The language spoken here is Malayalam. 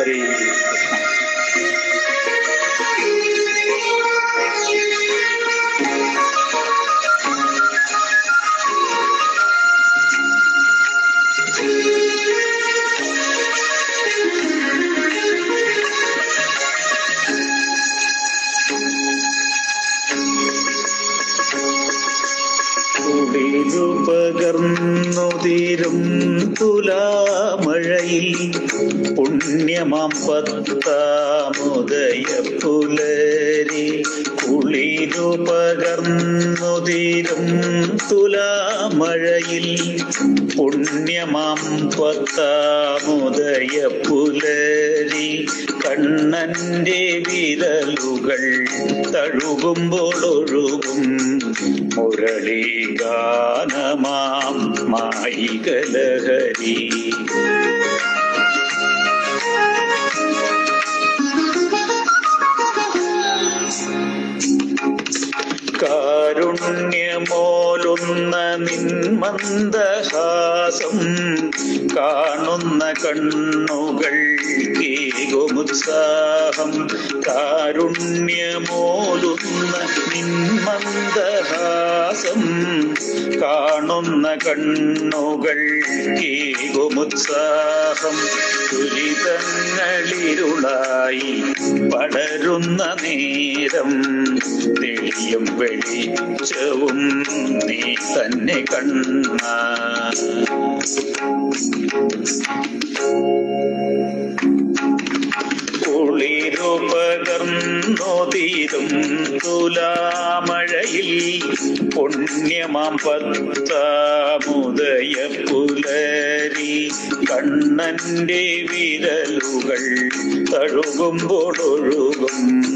Hare Krishna. തുലാ തുലാമഴയിൽ പുണ്യമാം പത്താമുദയ പുലരി കുളിരുപകർന്നുതിരും തുലാമഴയിൽ പുണ്യമാം പത്താമുദയ പുലരി കണ്ണന്റെ വിരലുകൾ തഴുകുമ്പോൾ ഒഴുകും മുരളി ഗാനമാം മായികലഹരി. കാരുണ്യമോലുന്ന നിന്മന്ദഹാസം കാണുന്ന കണ്ണുകൾ കേകുമുത്സാഹം. കാരുണ്യമോലുന്ന നിന്മന്ദഹാസം കാണുന്ന കണ്ണുകൾ കേകുമുത്സാഹം. ദുരിതങ്ങളിരുളായി പടരുന്ന നേരം തെളിയും വെളിച്ചവും നീ തന്നെ കണ്ണ. കുളിരുപകർന്നോതീരും തുലാമഴയിൽ പുണ്യമാം പത്താമുദയ കണ്ണന്റെ വിരലുകൾ തഴുകുമ്പോൾ ഒഴുകും.